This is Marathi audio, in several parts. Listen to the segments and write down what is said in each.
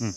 हं.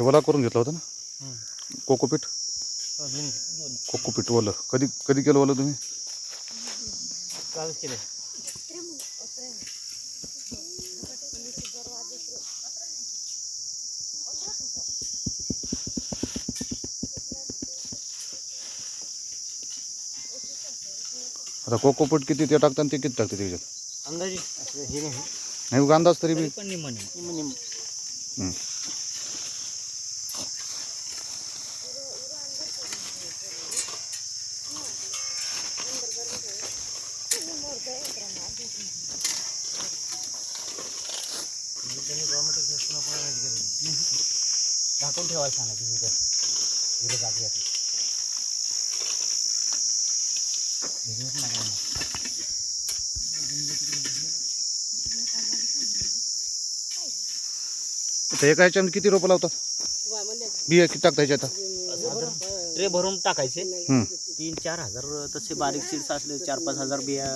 ओला करून घेतला होता ना कोकोपीट कोकोपीट ओलं कधी कधी केलं ओलं तुम्ही? कालच केलं. आता कोकोपीट किती ते टाकतात ते किती टाकते त्याच्यात? अंदाजे असं हे नाही. नाही उगा अंदाज तरी बी. पण निम्म निम्म. निम्म हं. झाकून ठेवायला सांगायचं तिथं हिरं जागी. भिजवत. आता एका ह्याच्यामध्ये किती रोपं लावतात बिया किती टाकता आता? साधारण ट्रे भरून टाकायचे. तीन चार हजार तसे बारीक सीड्स असले चार पाच हजार बिया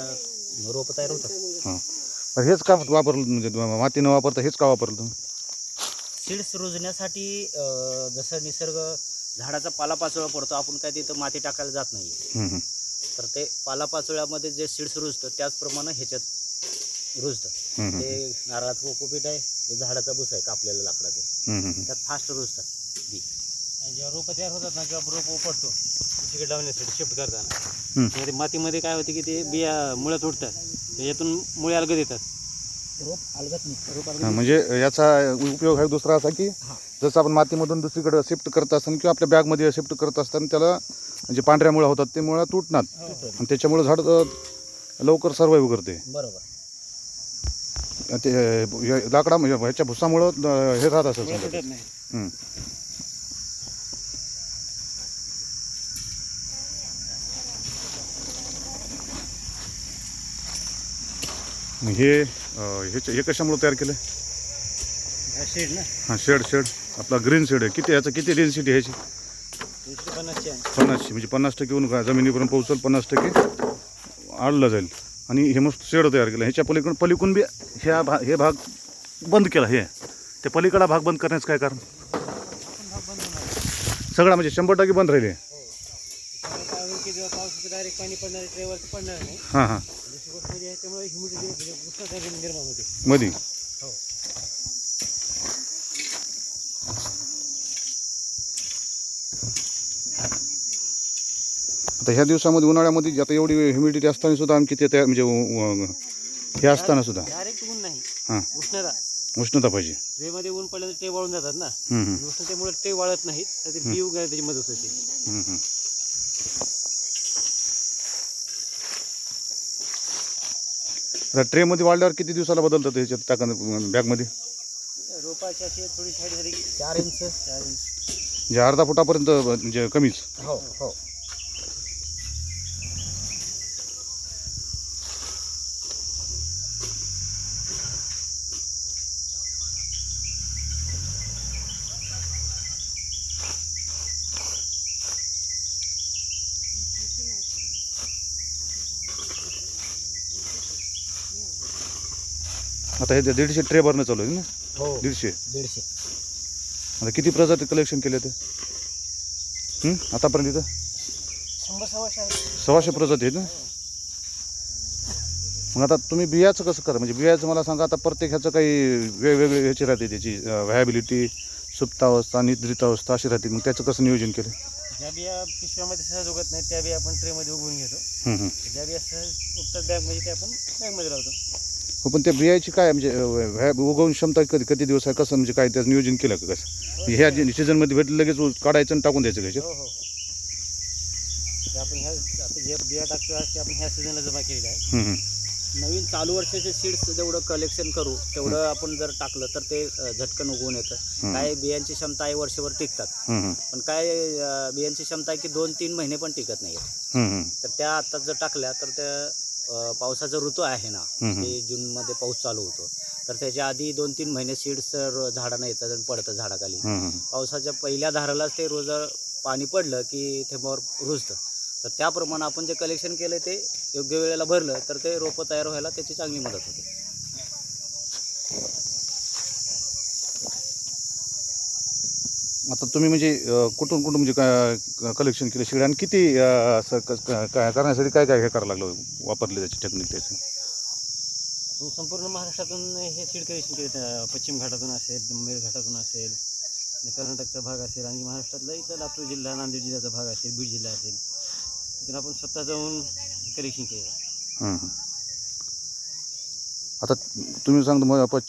रोप तयार होतात हेच का वापरलं म्हणजे माती न वापरता हेच का वापरलं तुम्ही सीड्स रुजण्यासाठी जसं निसर्ग झाडाचा पालापाचोळा पडतो आपण काय तिथं माती टाकायला जात नाही हं, हं. तर ते पालापाचोळ्यामध्ये जे सीड्स रुजतं त्याचप्रमाणे ह्याच्यात रुजतं. ते नारळाचं कोकोपीट आहे हे झाडाचा भुस आहे कापलेलं लाकडाचं. हं, हं, हं. त्यात फास्ट रुजतात बी. जेव्हा रोपं तयार होतात ना जेव्हा रोप उपटतो दुसरीकडे लावण्यासाठी शिफ्ट करताना. मातीमध्ये काय होते की ते बिया मुळ्यात उठतात त्याच्यातून मुळे अलगद येतात रोप अलगत नाही. रोप हां, म्हणजे याचा उपयोग आहे दुसरा असा की हां. जसं आपण मातीमधून दुसरीकडे शिफ्ट करत असताना किंवा आपल्या बॅगमध्ये शिफ्ट करत असताना त्याला म्हणजे पांढऱ्या मुळा होतात ते मुळा तुटणार. आणि त्याच्यामुळे झाड अ, लवकर सर्वाईव्ह करते. बरोबर. ते या- लाकडा म्हणजे ह्याच्या भुसामुळं अ, हे राहत मुळं. तुटत नाही. मग हे ह्याच्या हे कशामुळे तयार केलं शेड ना. हां शेड शेड. आपला ग्रीन शेड आहे. किती याचं? किती डेन्सिटी ह्याची पन्नासशे म्हणजे पन्नास टक्के ऊन का- जमिनीपर्यंत पोहोचल पन्नास टक्के आडलं जाईल. आणि हे मस्त शेड तयार केलं. ह्याच्या पलीकडून पलीकडून बी ह्या भा हे भाग बंद केला हे. ते पलीकडा भाग बंद करण्याचं काय कारण? सगळा म्हणजे शंभर टक्के बंद राहिले काय होईल की जेव्हा पाऊस डायरेक्ट पाणी पडणार नाही. हां हां. दुसरी गोष्ट म्हणजे याच्यामुळे ह्युमिडिटी म्हणजे उष्णता निर्माण होते. मधी हो. आता ह्या दिवसामध्ये उन्हाळ्यामध्ये आता एवढी ह्युमिडिटी असताना सुद्धा आणखी ते तयार म्हणजे उ- उ- हे असताना सुद्धा. डायरेक्ट ऊन नाही. हां. उष्णता. उष्णता पाहिजे. ट्रेमध्ये ऊन पडलं तर ते वाळून जातात ना. उष्णतेमुळे ते वाळत नाहीत तर ते बी उगायला त्याची मदत होते. आता ट्रेमध्ये वाढल्यावर किती दिवसाला बदलतात ह्याच्यात टाका बॅगमध्ये? रोपाची अशी थोडी साईड झाली चार इंच चार इंच. म्हणजे अर्धा फुटापर्यंत म्हणजे कमीच? हो हो. आता हे दीडशे ट्रे भरणं चालू आहे ना? हो. दीडशे? दीडशे. आता किती प्रजाती कलेक्शन केले ते? हं? आतापर्यंत इथं? शंभर सव्वाशे सव्वाशे प्रजाती आहेत ना? मग आता तुम्ही बियाचं कसं करा? म्हणजे बियाचं मला सांगा आता प्रत्येक ह्याचं काही वेगवेगळे ह्याची राहते त्याची व्हॅबिलिटी सुप्तावस्था निद्रितावस्था अशी राहते. मग त्याचं कसं नियोजन केलं? ज्या बिया पिशव्यामध्ये सहज उगत नाही त्या बिया आपण ट्रेमध्ये उगवून घेतो. हं, हं. ज्या बिया सहज उगतात बॅगमध्ये त्या आपण बॅगमध्ये लावतो. हो पण त्या बियाची काय म्हणजे उगवून क्षमता कधी किती दिवस आहे? कसं म्हणजे काय त्याचं नियोजन केलं का कसं? म्हणजे ह्या सीझनमध्ये भेटलं लगेच काढायचं आणि टाकून द्यायचं ह्याच्यात हो हो. ते आपण ह्या आता जे बिया टाकतो ते आपण ह्या सीझनला जमा केलेल्या आहे. नवीन चालू वर्षाचे सीड्स जेवढं कलेक्शन करू तेवढं आपण जर टाकलं तर ते अ, झटकन उगवून येतं. काय बियांची क्षमता आहे वर्षभर टिकतात. पण काय अ, बियांची क्षमता आहे की दोन तीन महिने पण टिकत नाही तर त्या आता जर टाकल्या तर त्या पावसाचा ऋतू आहे ना. ते जूनमध्ये पाऊस चालू होतो तर त्याच्या आधी दोन तीन महिने सीड्स झाडांना येतात आणि पडतं झाडाखाली. पावसाच्या पहिल्या धारालाच ते रोज पाणी पडलं की थेंबावर रुजतं तर त्याप्रमाणे आपण जे कलेक्शन केलं ते योग्य वेळेला भरलं तर ते रोपं तयार व्हायला त्याची चांगली मदत होते आता तुम्ही म्हणजे कुठून कुठून म्हणजे कलेक्शन केलं? शेड आणि किती काय करण्यासाठी काय काय हे करावं लागलं? वापरले त्याची टेक्निक त्याची? संपूर्ण महाराष्ट्रातून हे सीड कलेक्शन केलं. पश्चिम घाटातून असेल दंबेल घाटातून असेल कर्नाटकचा भाग असेल आणि महाराष्ट्रातला इथं लातूर जिल्हा नांदेड जिल्ह्याचा भाग असेल बीड जिल्हा असेल. तिथून आपण स्वतः जाऊन कलेक्शन केलं. आता तुम्ही सांगतो मग पच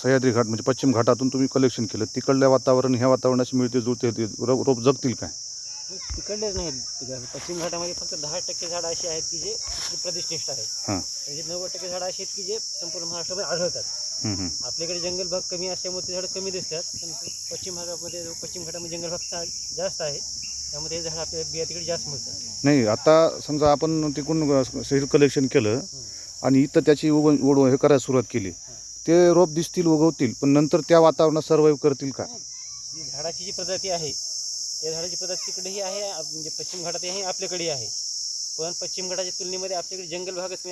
सह्याद्री घाट म्हणजे पश्चिम घाटातून तुम्ही कलेक्शन केलं. तिकडल्या वातावरण ह्या वातावरणाशी मिळते जुळते ते रो- रोप जगतील काय? तिकडलेच तिकडे पश्चिम घाटामध्ये फक्त दहा टक्के झाडं अशी आहेत की जे प्रतिष्ठिष्ट आहेत. हां. म्हणजे नव्वद टक्के झाडं अशी आहेत की जे संपूर्ण महाराष्ट्रामध्ये आढळतात. आपल्याकडे जंगल भाग कमी असल्यामुळे ते झाडं कमी दिसतात पण पश्चिम भागामध्ये पश्चिम घाटामध्ये जंगल भाग जास्त आहे. त्यामध्ये हे झाडं आपल्या बिया तिकडे जास्त मिळतात. नाही आता समजा आपण तिकडून कलेक्शन केलं आणि इथं त्याची उग उड हे करायला सुरुवात केली. ते रोप दिसतील उगवतील पण नंतर त्या वातावरणात सर्वाईव्ह करतील का? जी झाडाची जी प्रजाती आहे त्या झाडाची प्रजाती तिकडेही आहे म्हणजे पश्चिम घाटातही आहे आपल्याकडेही आहे. पण पश्चिम घाटाच्या तुलनेमध्ये आपल्याकडे जंगल भागच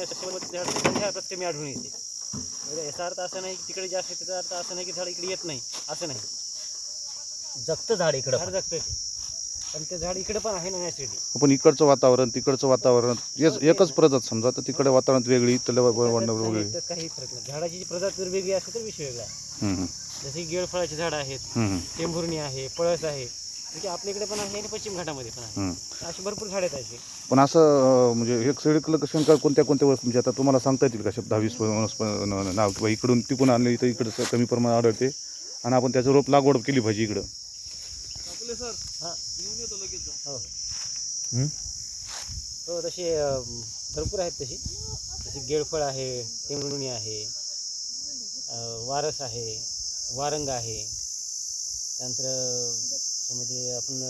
झाड कमी आढळून येते. म्हणजे याचा अर्थ असा नाही की तिकडे जास्त त्याचा अर्थ असा नाही की झाड इकडे येत नाही असं नाही. जगतं झाड इकडं झाड जगतं पण ते झाड इकडे पण आहे ना नॅचरली पण इकडचं वातावरण तिकडचं वातावरण एक एकच प्रजात समजा तर तिकडे वातावरण वेगळी इथलं वातावरण वेगळी. तर काही फरक नाही. झाडाची जी प्रजाती जर वेगळी असेल तर विषय वेगळा आहे. जसे की गेळफळाची झाडं आहेत हं, हं, टेंभुर्णी आहे पळस आहे म्हणजे आपल्याकडे पण आहे आणि पश्चिम घाटामध्ये पण आहे. हं. अशी भरपूर झाडं आहेत अशी. पण असं अं, म्हणजे एक सगळी कलेक्शन कोणत्या कोणत्या वस्तू म्हणजे आता तुम्हाला सांगता येतील का शब्द दहावीस वनस्प- न- नाव किंवा इकडून तिकडून आणले इथं इकडं कमी प्रमाणात आढळते. आणि आपण त्याचं रोप लागवड केली पाहिजे इकडं. हां हो हं? तसे भरपूर आहेत तशी. जशी गेळफळ आहे टेंगुणी आहे वारस आहे वारंग आहे. त्यानंतर त्यामध्ये आपण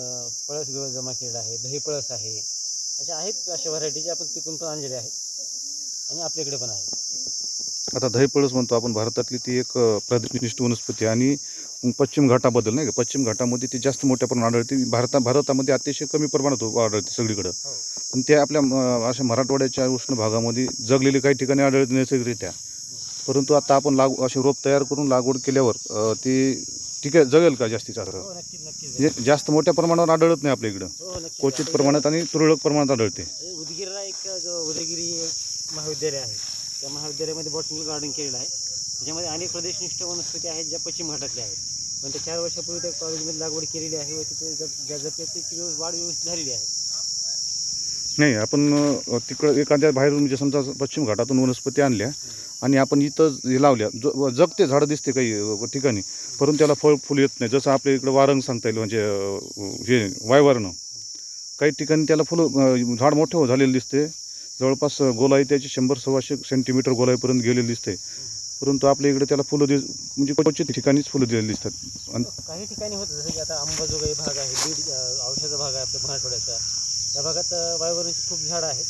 पळस गवळ जमा केलेला आहे दही पळस आहे. अशा आहेत अशा व्हरायटीचे आपण तिकून पण आणलेले आहेत. आणि आपल्याकडे पण आहे आता दहीपळस म्हणतो आपण. भारतातली ती एक प्रतिष्ठित वनस्पती. आणि पश्चिम घाटाबद्दल नाही का? पश्चिम घाटामध्ये ती जास्त मोठ्या प्रमाणात आढळते. भारता भारतामध्ये अतिशय कमी प्रमाणात आढळते सगळीकडं. हो. पण ते आपल्या अशा मराठवाड्याच्या उष्ण भागामध्ये जगलेली काही ठिकाणी आढळते नैसर्गिकरित्या. परंतु आता आपण लागू असे रोप तयार करून लागवड केल्यावर ती ठीक आहे जगेल का जास्तीत म्हणजे जास्त मोठ्या प्रमाणावर आढळत नाही आपल्या इकडं. हो क्वचित प्रमाणात आणि तुरळक प्रमाणात आढळते. उदगीरला एक उदयगिरी महाविद्यालय आहे. त्या महाविद्यालयामध्ये बॉटनिकल गार्डन केलेलं आहे. त्याच्यामध्ये अनेक प्रदेशनिष्ठ वनस्पती आहेत ज्या पश्चिम घाटातल्या आहेत. पण त्या चार वर्षापूर्वी त्या कॉलेजमध्ये लागवड केलेली आहे व तिथे ज्या वाढ व्यवस्थित झालेली आहे. नाही आपण तिकडं एखाद्या बाहेरून म्हणजे समजा पश्चिम घाटातून वनस्पती आणल्या आणि आपण इथं हे लावल्या. ज जगते झाडं दिसते काही ठिकाणी. परंतु त्याला फळ फुल येत नाही. जसं आपल्या इकडं वारंग सांगता येईल म्हणजे हे वायवरणं. काही ठिकाणी त्याला फुलं झाड मोठं झालेलं दिसते. जवळपास गोलाई त्याची शंभर सव्वाशे सेंटीमीटर गोलाईपर्यंत गेलेली दिसते. परंतु आपल्या इकडे त्याला फुलं दिस म्हणजे क्वचित ठिकाणीच फुलं दिलेली दिसतात. आणि काही ठिकाणी होतं जसं की आता अंबाजोगाई भाग आहे बीड अं, औषधाचा भाग आहे आपल्या मराठवाड्याचा. त्या भागात वायुवरणाची खूप झाडं आहेत.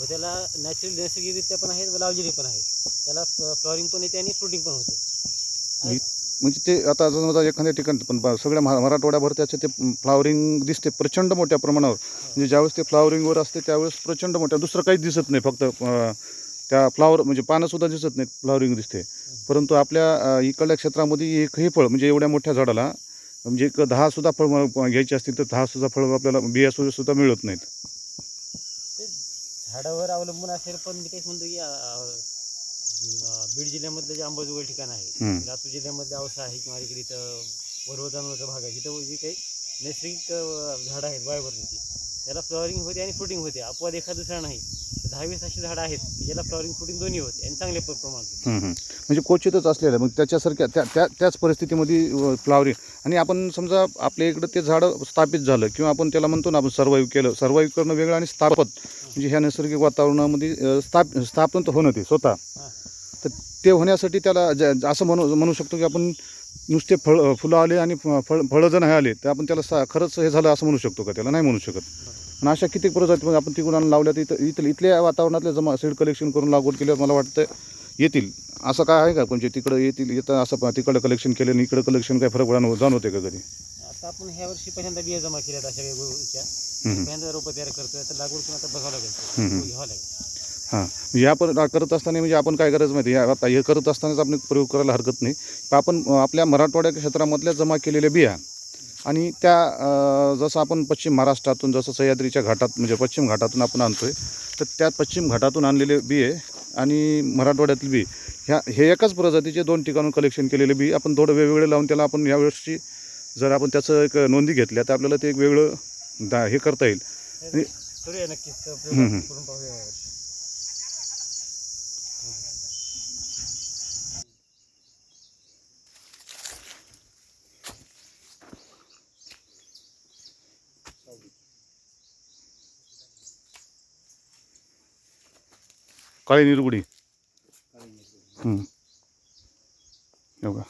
व त्याला नॅचरल नैसर्गिकरित्या पण आहेत व लावलेली पण आहेत. त्याला फ्लॉरिंग पण येते आणि फ्रुटिंग पण होते. म्हणजे ते आता समजा एखाद्या ठिकाणी पण सगळ्या महा मराठवाड्याभर त्याचं ते फ्लावरिंग दिसते प्रचंड मोठ्या प्रमाणावर. म्हणजे ज्यावेळेस ते फ्लावरिंगवर असते त्यावेळेस प्रचंड मोठ्या दुसरं काहीच दिसत नाही फक्त त्या फ्लावर म्हणजे पानंसुद्धा दिसत नाहीत फ्लावरिंग दिसते परंतु आपल्या इकडल्या क्षेत्रामध्ये एकही फळ म्हणजे एवढ्या मोठ्या झाडाला म्हणजे एक दहासुद्धा फळ घ्यायची असतील तर दहासुद्धा फळ आपल्याला बिया सुद्धा मिळत नाहीत झाडावर अवलंबून असेल पण मी तेच म्हणतो की बीड जिल्ह्यामधलं जे अंबाजोगाई ठिकाण आहे. लातूर जिल्ह्यामध्ये औसा आहे किंवा इकडे इथं वरवतांचा भाग आहे तिथं जी काही नैसर्गिक झाडं आहेत वायवरची त्याला फ्लॉवरिंग होते आणि फ्रुटिंग होते. अपवाद एखाद दुसरा नाही. तर दहा वीस अशी झाडं आहेत. की ज्याला फ्लॉवरिंग फ्रुटिंग दोन्ही होते. आणि चांगले प्रमाणात. म्हणजे क्वचितच असलेलं. मग त्याच्यासारख्या त्या त्या त्याच परिस्थितीमध्ये फ्लावरिंग आणि आपण समजा आपल्या इकडं ते झाडं स्थापित झालं किंवा आपण त्याला म्हणतो ना आपण सर्वाईव्ह केलं. सर्वाईव्ह करणं वेगळं आणि स्थापत. म्हणजे ह्या नैसर्गिक वातावरणामध्ये स्थाप स्थापन तर होणं ते स्वतः. तर ते होण्यासाठी त्याला असं म्हणू म्हणू शकतो की आपण नुसते फळ फुलं आले आणि फळ फळं जर नाही आले तर आपण त्याला सा खरंच हे झालं असं म्हणू शकतो का? त्याला नाही म्हणू शकत. आणि अशा किती प्रजाती मग आपण तिकडून आणून लावल्या तर इथं इथं इथल्या वातावरणातल्या जमा सीड कलेक्शन करून लागवड केल्यावर मला वाटतं येतील. असं काय आहे का? म्हणजे तिकडं येतील येतं असं तिकडं कलेक्शन केलं आणि इकडं कलेक्शन काय फरक जाणव जाणवते का कधी आता आपण ह्या वर्षी पहिल्यांदा बिया जमा केल्यात अशा वेगवेगळ्या. पहिल्यांदा रोपं तयार करतोय तर लागवड करून आता बघावं लागेल. घ्यावं लागेल. हां. म्हणजे या पर करत असताना म्हणजे आपण काय करायचं माहिती आहे? आता हे करत असतानाच आपण प्रयोग करायला हरकत नाही. आपण आपल्या मराठवाड्या क्षेत्रामधल्या जमा केलेल्या बिया आणि त्या जसं आपण पश्चिम महाराष्ट्रातून जसं सह्याद्रीच्या घाटात म्हणजे पश्चिम घाटातून आपण आणतोय तर त्या पश्चिम घाटातून आणलेले बिये आणि मराठवाड्यातली बी. ह्या हे एकाच प्रजातीचे दोन ठिकाणून कलेक्शन केलेले बी. आपण थोडं वेगवेगळे लावून त्याला आपण यावेळेसची जर आपण त्याचं एक नोंदी घेतल्या तर आपल्याला ते एक वेगळं दा हे करता येईल. आणि- करूया नक्कीच तर प्रयोग हम्म, हम्म. करून पाहूया यावर्षी. काळी निरगुडी हं. बघा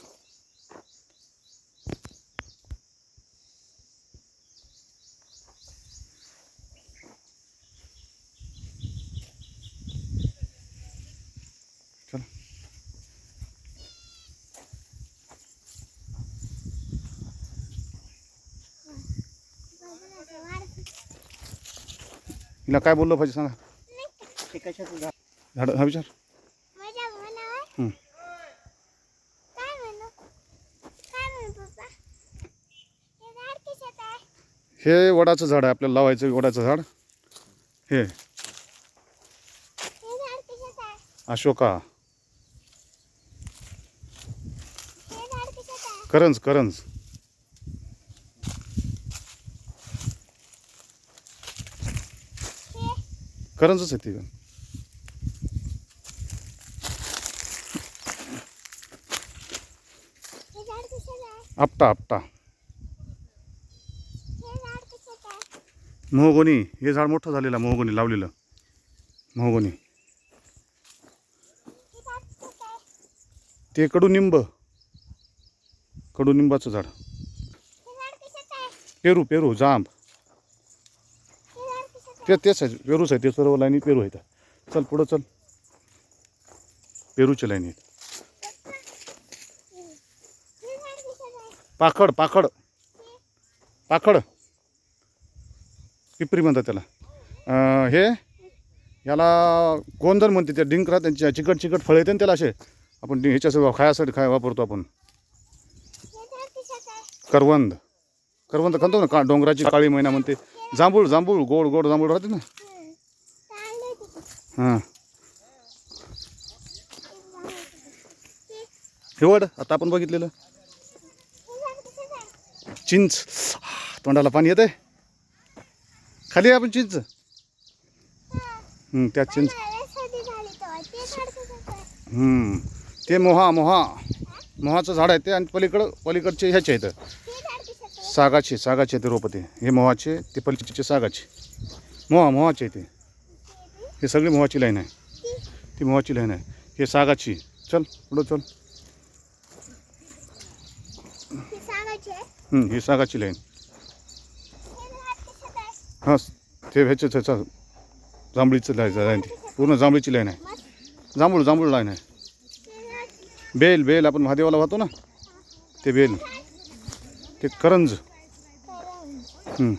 हिला काय बोललं पाहिजे सांगा? कशाचं झाड हा विचार. हं. हे हे वडाचं झाड आहे आपल्याला लावायचं वडाचं झाड. हे. अशोका. हे करंज करंज. हे? करंजच आहे ती हे झाड कशात आहे आपटा आपटा मोहगोनी हे झाड मोठं झालेलं मोहगोनी लावलेलं. मोहगोनी. ते कडुनिंब कडुनिंबाचं झाड. पेरू पेरू जांब. ते तेच आहे पेरूच आहे ते सर्व लाईनी पेरू आहेत. चल पुढं चल. पेरूच्या लाईनी आहेत हे झाड कशात आहे पाखड पाखड. पाखड. पिपरी म्हणतात त्याला. हे याला गोंधळ म्हणते त्या डिंक राहते त्यांच्या चिकट चिकट फळ येते ना त्याला असे. आपण ह्याच्यासाठी खायासाठी खाय वापरतो आपण. करवंद. करवंद खातो ना का डोंगराची काळी मैना म्हणते. जांभूळ जांभूळ गोड गोड जांभूळ राहते ना. हां. हे आता आपण बघितलेलं. चिंच. तोंडाला पाणी येते खाली आहे आपण चिंच. त्या चिंच. ते मोहा मोहा. मोहाचं झाड आहे ते आणि पलीकडं पलीकडचे ह्याचे आहेत. सागाचे सागाचे ते रोपं ते. हे मोहाचे ते पलीकडचे सागाचे. मोहा मोहाचे ते. हे सगळी मोहाची लाईन आहे. ती मोहाची लाईन आहे. हे सागाची. चल पुढं चल हे सांगायचे ही सागाची लाईन. हां ते ह्याच्या त्याचा जांभळीचं लाईन ती. पूर्ण जांभळीची लाईन आहे. जांभूळ जांभूळ लाईन आहे. बेल बेल आपण महादेवाला वाहतो ना? ते बेल. ते करंज. हं.